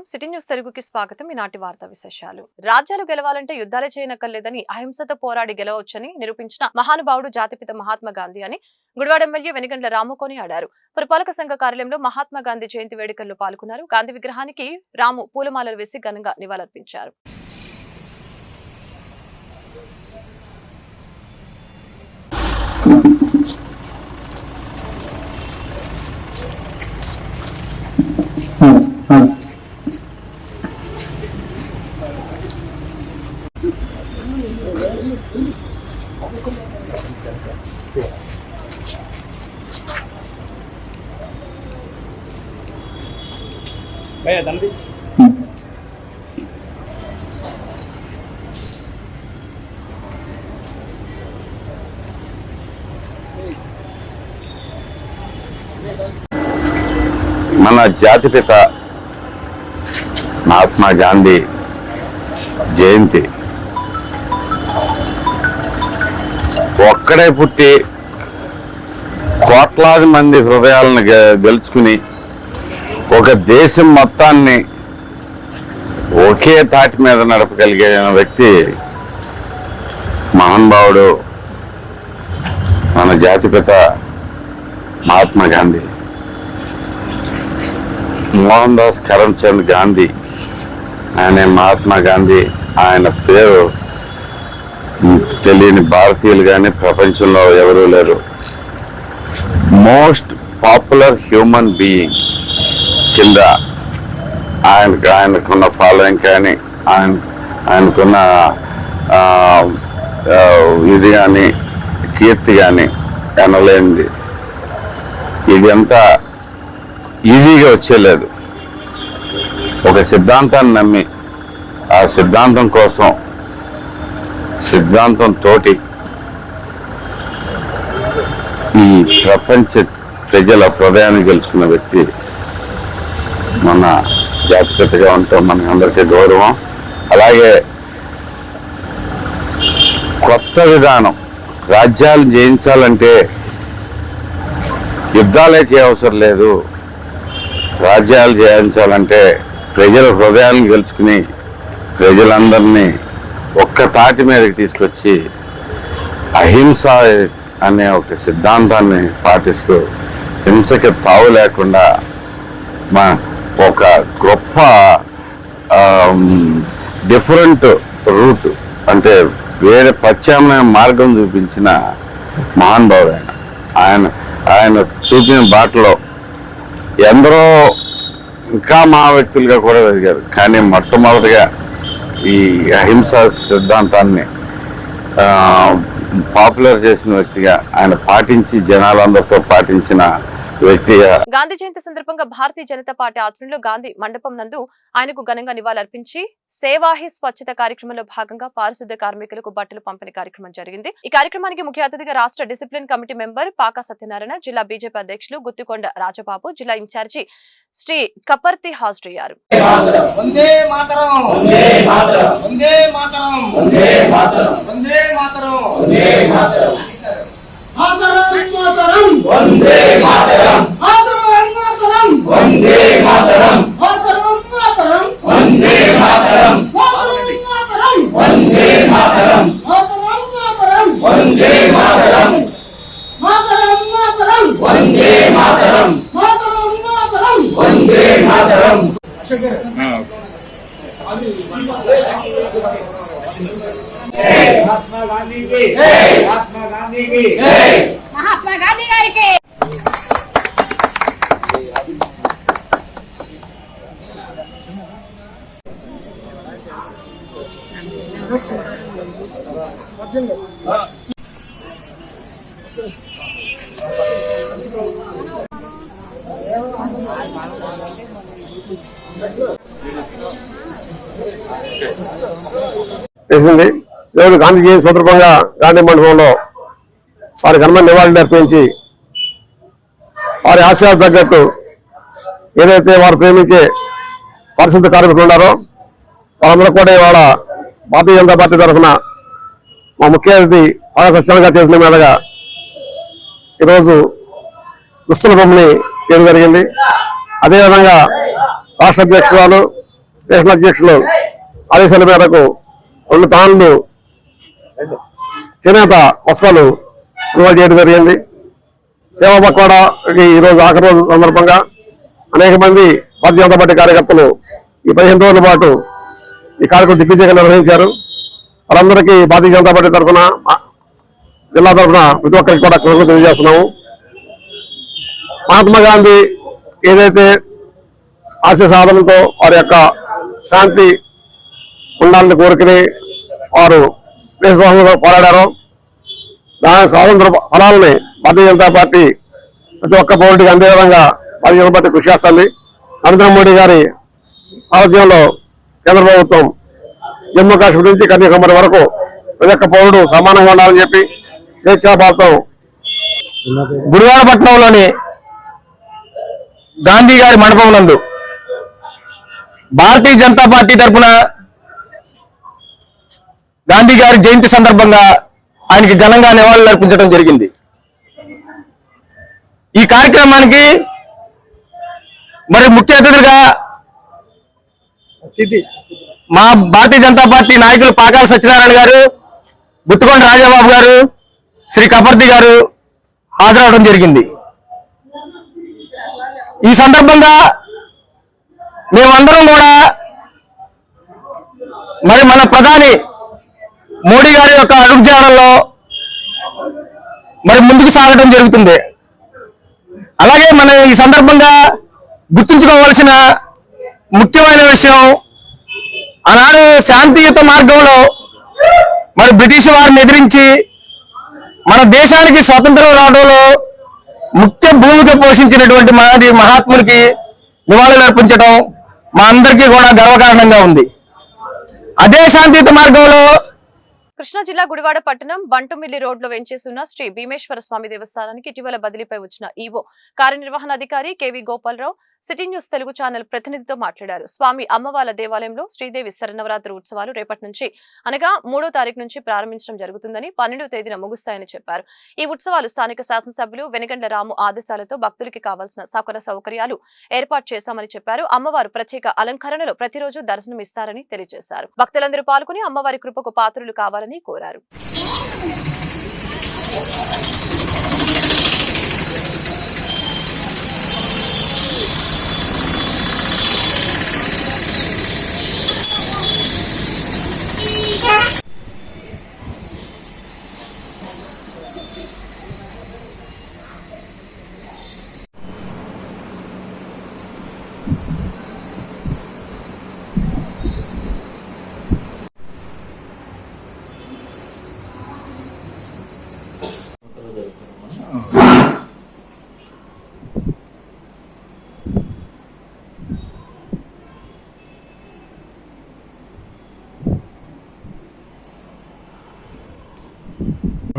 నమస్కారం. City news తెలుగుకి స్వాగతం. ఈనాటి వార్తా విశేషాలు. రాజ్యాలు గెలవాలంటే యుద్ధాలే చేయనక్కర్లేదని అహింసతో పోరాడి గెలవచ్చని నిరూపించిన మహానుభావుడు జాతిపిత మహాత్మా గాంధీ అని గుడివాడ ఎమ్మెల్యే వెనుగండ్ల రాము కొనియాడారు. పురపాలక సంఘ కార్యాలయంలో మహాత్మా గాంధీ జయంతి వేడుకల్లో పాల్గొన్నారు. గాంధీ విగ్రహానికి రాము పూలమాలలు వేసి ఘనంగా నివాళులర్పించారు. Hmm. మన జాతిపిత మహాత్మా గాంధీ జయంతి. ఒక్కడే పుట్టి కోట్లాది మంది హృదయాలను గెలుచుకుని ఒక దేశం మొత్తాన్ని ఒకే తాటి మీద నడపగలిగిన వ్యక్తి మహానుభావుడు మన జాతిపిత మహాత్మా గాంధీ. మోహన్ దాస్ కరమ్చంద్ గాంధీ అనే మహాత్మా గాంధీ ఆయన పేరు తెలియని భారతీయులు కానీ ప్రపంచంలో ఎవరూ లేరు. మోస్ట్ పాపులర్ హ్యూమన్ బీయింగ్ కింద ఆయనకు ఆయనకున్న ఫాలోయింగ్ కానీ ఆయన ఆయనకున్న ఇది కానీ కీర్తి కానీ ఎనలేనిది. ఇదంతా ఈజీగా వచ్చేలేదు ఒక సిద్ధాంతాన్ని నమ్మి ఆ సిద్ధాంతం కోసం సిద్ధాంతం తోటి ఈ ప్రపంచ ప్రజల హృదయాన్ని గెలుచుకున్న వ్యక్తి మన జాతిపితగా ఉంటాం మనకందరికీ గౌరవం. అలాగే కొత్త విధానం రాజ్యాలు జయించాలంటే యుద్ధాలే చేయవసరం లేదు. రాజ్యాలు జయించాలంటే ప్రజల హృదయాలను గెలుచుకుని ప్రజలందరినీ ఒక్క తాటి మీదకి తీసుకొచ్చి అహింస అనే ఒక సిద్ధాంతాన్ని పాటిస్తూ హింసకి తావు లేకుండా మా ఒక గొప్ప డిఫరెంట్ రూట్ అంటే వేరే ప్రత్యామ్నాయ మార్గం చూపించిన మహానుభావుడు ఆయన. ఆయన ఆయన చూపిన బాటలో ఎందరో ఇంకా మా వ్యక్తులుగా కూడా ఎదిగారు కానీ మొట్టమొదటిగా ఈ అహింస సిద్ధాంతాన్ని పాపులర్ చేసిన వ్యక్తిగా ఆయన పాటించి జనాలందరితో పాటించిన గాంధీ జయంతి సందర్భంగా భారతీయ జనతా పార్టీ ఆధ్వర్యంలో గాంధీ మండపం నందు ఆయనకు ఘనంగా నివాళులర్పించి సేవాహి స్వచ్ఛత కార్యక్రమంలో భాగంగా పారిశుద్ధ్య కార్మికులకు బట్టలు పంపిణీ కార్యక్రమం జరిగింది. ఈ కార్యక్రమానికి ముఖ్య అతిథిగా రాష్ట్ర discipline committee member Paka Satyanarayana జిల్లా బీజేపీ అధ్యక్షులు గుత్తికొండ రాజబాబు జిల్లా ఇన్ఛార్జి శ్రీ కపర్తి హాజరయ్యారు. వందే మాతరం. వందే మాతరం మాతరం. వందే మాతరం. మాతరం. వందే మాతరం. వేసింది. ఈరోజు గాంధీ జయంతి సందర్భంగా గాంధీ మండపంలో వారి ఘనమైన నివాళులు అర్పించి వారి ఆశయాలు తగ్గట్టు ఏదైతే వారు ప్రేమించే పరిశుద్ధ కార్మికులు ఉన్నారో వాళ్ళందరూ కూడా ఇవాళ భారతీయ జనతా పార్టీ తరఫున మా ముఖ్య అతిథి బాగా సత్యంగా చేసిన మీదగా ఈరోజు దుస్తుల బొమ్మని చేయడం జరిగింది అదేవిధంగా రాష్ట్ర అధ్యక్షురాలు నేషనల్ అధ్యక్షులు ఆదేశాల మేరకు రెండు తాన్లు చేనేత వస్త్రాలు కొనుగోలు చేయడం జరిగింది. సేవా పక్వాడాకి ఈ రోజు ఆఖరి రోజు సందర్భంగా అనేక మంది భారతీయ జనతా పార్టీ కార్యకర్తలు ఈ పదిహేను రోజుల పాటు ఈ కార్యక్రమం దిగ్విజయంగా నిర్వహించారు. వారందరికీ భారతీయ జనతా పార్టీ తరఫున జిల్లా తరఫున ప్రతి ఒక్కరికి కూడా కృతజ్ఞత తెలియజేస్తున్నాము. మహాత్మా గాంధీ ఏదైతే ఆశయ సాధనతో వారి యొక్క శాంతి ఉండాలని కోరుకుని వారు దేశస్వామ్యంలో పోరాడారు. దాని స్వాతంత్ర ఫలాలని భారతీయ జనతా పార్టీ ప్రతి ఒక్క పౌరుడికి అందే విధంగా భారతీయ జనతా పార్టీ కృషి చేస్తుంది. నరేంద్ర మోడీ గారి ఆలోచనలో కేంద్ర ప్రభుత్వం జమ్మూ కాశ్మీర్ నుంచి కన్యాకుమారి వరకు ప్రతి ఒక్క పౌరుడు సమానంగా ఉండాలని చెప్పి స్వేచ్ఛా భారతం గురువారపట్నంలోని గాంధీ గారి మండపం నందు భారతీయ జనతా పార్టీ తరఫున గాంధీ గారి జయంతి సందర్భంగా ఆయనకి ఘనంగా నివాళులు అర్పించడం జరిగింది. ఈ కార్యక్రమానికి మరి ముఖ్య అతిథులుగా మా భారతీయ జనతా పార్టీ నాయకులు పాకాల సత్యనారాయణ గారు గుత్తుకొండ రాజాబాబు గారు శ్రీ కపర్తి గారు హాజరవడం జరిగింది. ఈ సందర్భంగా మేమందరం కూడా మరి మన ప్రధాని మోడీ గారి యొక్క అడుగుజాడల్లో మరి ముందుకు సాగడం జరుగుతుంది. అలాగే మనం ఈ సందర్భంగా గుర్తుంచుకోవాల్సిన ముఖ్యమైన విషయం ఆనాడు శాంతియుత మార్గంలో మరి బ్రిటిష్ వారిని ఎదిరించి మన దేశానికి స్వాతంత్రం రావడంలో ముఖ్య భూమిక పోషించినటువంటి మహాది మహాత్ముడికి నివాళులర్పించడం మా అందరికీ కూడా గర్వకారణంగా ఉంది. అదే శాంతియుత మార్గంలో కృష్ణా జిల్లా గుడివాడ పట్టణం బంటుమిల్లి రోడ్లో వెంచేస్తున్న శ్రీ భీమేశ్వర స్వామి దేవస్థానానికి ఇటీవల బదిలీపై వచ్చిన ఈవో కార్యనిర్వహణాధికారి KV Gopalarao city news Telugu channel ప్రతినిధితో మాట్లాడారు. స్వామి అమ్మవార్ల దేవాలయంలో శ్రీదేవి శరణవరాత్రి ఉత్సవాలు రేపటి నుంచి అనగా మూడో తారీఖు నుంచి ప్రారంభించడం జరుగుతుందని పన్నెండవ తేదీన ముగుస్తాయని చెప్పారు. ఈ ఉత్సవాలు స్థానిక శాసనసభ్యులు వెనగండ్ల రాము ఆదేశాలతో భక్తులకి కావాల్సిన సకల సౌకర్యాలు ఏర్పాటు చేశామని చెప్పారు. అమ్మవారు ప్రత్యేక అలంకరణలో ప్రతిరోజు దర్శనమిస్తారని తెలియజేశారు. భక్తులందరూ పాల్గొని అమ్మవారి కృపకు పాత్రులు కావాలని కోరారు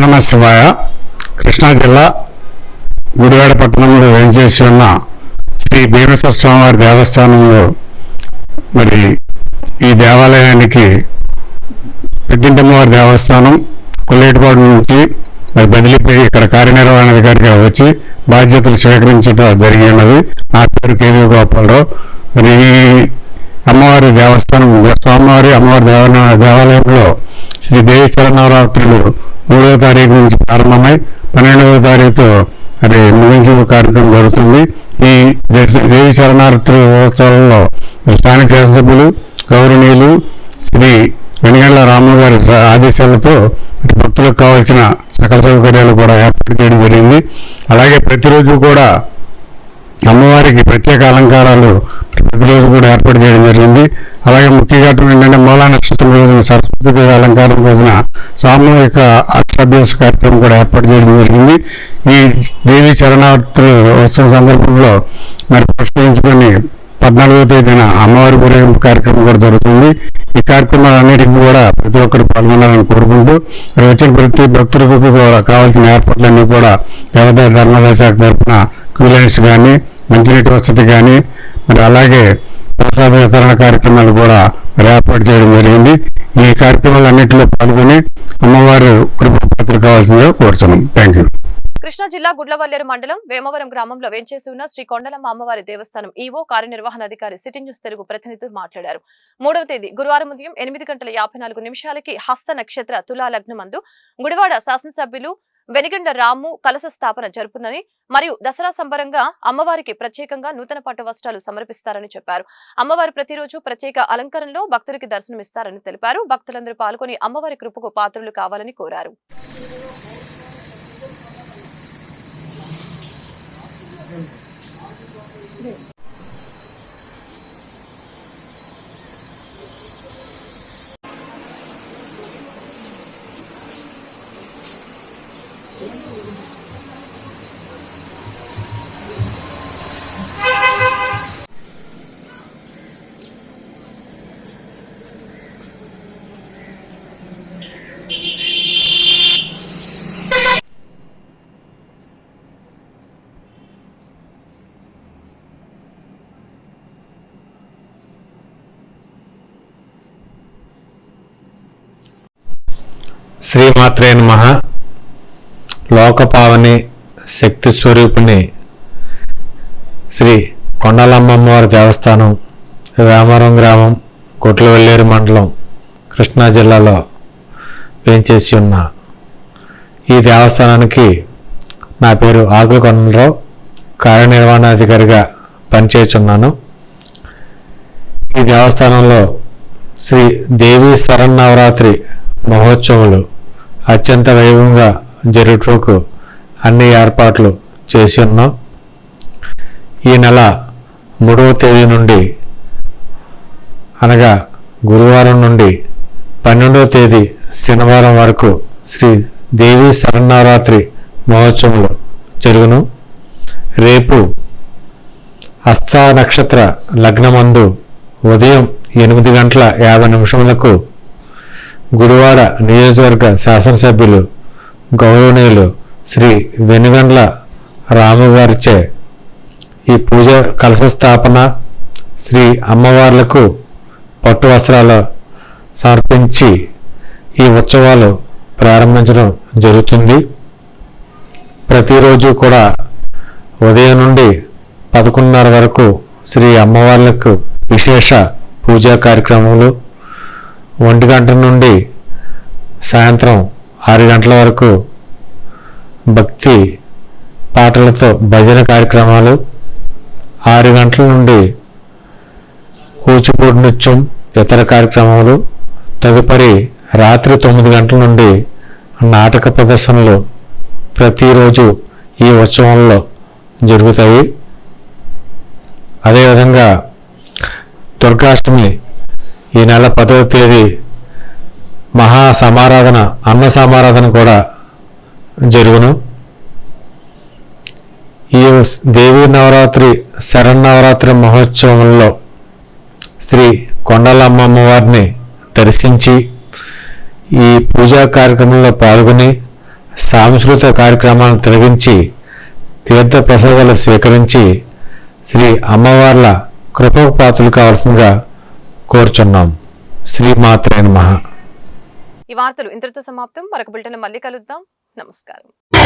నమ శివాయ కృష్ణా జిల్లా గుడివాడ పట్టణంలో వేంచేసి ఉన్న శ్రీ భీమేశ్వర స్వామివారి దేవస్థానంలో మరి ఈ దేవాలయానికి పెద్దింటమ్మవారి దేవస్థానం కొల్లేటిపాడు నుంచి మరి బదిలీపై ఇక్కడ కార్యనిర్వహణాధికారిగా వచ్చి బాధ్యతలు స్వీకరించడం జరిగి ఉన్నది. నా పేరు కేవీ గోపాలరావు మరి ఈ అమ్మవారి దేవస్థానం స్వామివారి అమ్మవారి దేవ దేవాలయంలో శ్రీ దేవి శరణవరాత్రులు మూడవ తారీఖు నుంచి ప్రారంభమై పన్నెండవ తారీఖుతో మరి ముగించు కార్యక్రమం జరుగుతుంది. ఈ దేవి శరణార్థుల ఉత్సవంలో స్థానిక శాసనసభ్యులు గౌరవనీయులు శ్రీ వెనుగండ్ల రాము గారి ఆదేశాలతో భక్తులకు కావాల్సిన సకల సౌకర్యాలు కూడా ఏర్పాటు చేయడం జరిగింది. అలాగే ప్రతిరోజు కూడా అమ్మవారికి ప్రత్యేక అలంకారాలు ప్రతిరోజు కూడా ఏర్పాటు చేయడం జరిగింది. అలాగే ముఖ్య ఘటన ఏంటంటే మూలా నక్షత్రం రోజున సరస్వతి దేవి అలంకారం రోజున సామూహిక అక్షాభ్యాస కార్యక్రమం కూడా ఏర్పాటు చేయడం జరిగింది. ఈ దేవి శరణార్థులు ఉత్సవం సందర్భంలో మరి పుష్కరించుకొని పద్నాలుగో తేదీన అమ్మవారి ఊరేగింపు కార్యక్రమం కూడా జరుగుతుంది. ఈ కార్యక్రమాలన్నిటికీ కూడా ప్రతి ఒక్కరు పాల్గొనాలని కోరుకుంటూ వచ్చిన ప్రతి భక్తులకు కూడా కావాల్సిన ఏర్పాట్లన్నీ కూడా దేవాదాయ ధర్మాదాయ శాఖ తరఫున క్యూలైన్స్ కానీ మంచినీటి వసతి కానీ మరి అలాగే ప్రసాద వితరణ కార్యక్రమాలు కూడా మరి ఏర్పాటు చేయడం జరిగింది. ఈ కార్యక్రమాలన్నింటిలో పాల్గొని అమ్మవారు కృప పాత్ర కావాల్సిందిగా కోరుతున్నాం థ్యాంక్ యూ. కృష్ణా జిల్లా గుడ్లవల్లేరు మండలం వేమవరం గ్రామంలో వేంచేసి ఉన్న శ్రీ కొండలమ్మ అమ్మవారి దేవస్థానం ఈవో కార్యనిర్వహణాధికారి సిటీ న్యూస్ తెలుగు ప్రతినిధులు మాట్లాడారు. మూడవ తేదీ గురువారం ఉదయం ఎనిమిది గంటల యాభై నాలుగు నిమిషాలకి హస్త నక్షత్ర తులాలగ్నమందు గుడివాడ శాసనసభ్యులు వెనిగండ రాము కలశ స్థాపన జరుపునని మరియు దసరా సంబరంగా అమ్మవారికి ప్రత్యేకంగా నూతన పట్టు వస్త్రాలు సమర్పిస్తారని చెప్పారు. అమ్మవారు ప్రతిరోజు ప్రత్యేక అలంకరణలో భక్తులకి దర్శనమిస్తారని తెలిపారు. భక్తులందరూ పాల్గొని అమ్మవారి కృపకు పాత్రలు కావాలని కోరారు. శ్రీమాత్రే నమ. లోకపావని శక్తి స్వరూపిణి శ్రీ కొండలమ్మవారి దేవస్థానం వేమవరం గ్రామం కొట్లవెల్లేరు మండలం కృష్ణా జిల్లాలో వేంచేసి ఉన్న ఈ దేవస్థానానికి నా పేరు ఆకుల కొండలరావు కార్యనిర్వహణాధికారిగా పనిచేస్తున్నాను ఈ దేవస్థానంలో శ్రీ దేవి శరన్నవరాత్రి మహోత్సవాలు అత్యంత వైభవంగా జరుగుటకు అన్ని ఏర్పాట్లు చేసి ఉన్నాం. ఈ నెల మూడవ తేదీ నుండి అనగా గురువారం నుండి పన్నెండవ తేదీ శనివారం వరకు శ్రీ దేవి శరన్నవరాత్రి మహోత్సవంలో జరుగును. రేపు హస్త నక్షత్ర లగ్నమందు ఉదయం ఎనిమిది గంటల యాభై నిమిషములకు గుడివాడ నియోజకవర్గ శాసనసభ్యులు గౌరవనీయులు శ్రీ వెనుగండ్ల రామగారిచే ఈ పూజ కలశ స్థాపన శ్రీ అమ్మవార్లకు పట్టు వస్త్రాలు సమర్పించి ఈ ఉత్సవాలు ప్రారంభించడం జరుగుతుంది. ప్రతిరోజు కూడా ఉదయం నుండి పదకొండున్నర వరకు శ్రీ అమ్మవార్లకు విశేష పూజా కార్యక్రమాలు ఒంటి గంట నుండి సాయంత్రం ఆరు గంటల వరకు భక్తి పాటలతో భజన కార్యక్రమాలు. ఆరు గంటల నుండి కూచిపూడి నృత్యం ఇతర కార్యక్రమాలు. తదుపరి రాత్రి తొమ్మిది గంటల నుండి నాటక ప్రదర్శనలు ప్రతిరోజు ఈ ఉత్సవంలో జరుగుతాయి. అదేవిధంగా దుర్గాష్టమి ఈ నెల పదవ తేదీ మహా సమారాధన అన్న సమారాధన కూడా జరుగును. ఈ దేవి నవరాత్రి శరన్నవరాత్రి మహోత్సవంలో శ్రీ కొండలమ్మమ్మ వారిని దర్శించి ఈ పూజా కార్యక్రమంలో పాల్గొని సాంస్కృతిక కార్యక్రమాలను తొలగించి తీర్థ ప్రసాదాలు స్వీకరించి శ్రీ అమ్మవార్ల కృపకు పాత్రలు కావాల్సిందిగా కోరుచున్నాం. శ్రీమాత్రే నమ. ఈ వార్తలు ఇంతటితో సమాప్తం. మరొక బులెటిన్ మళ్ళీ కలుద్దాం. నమస్కారం.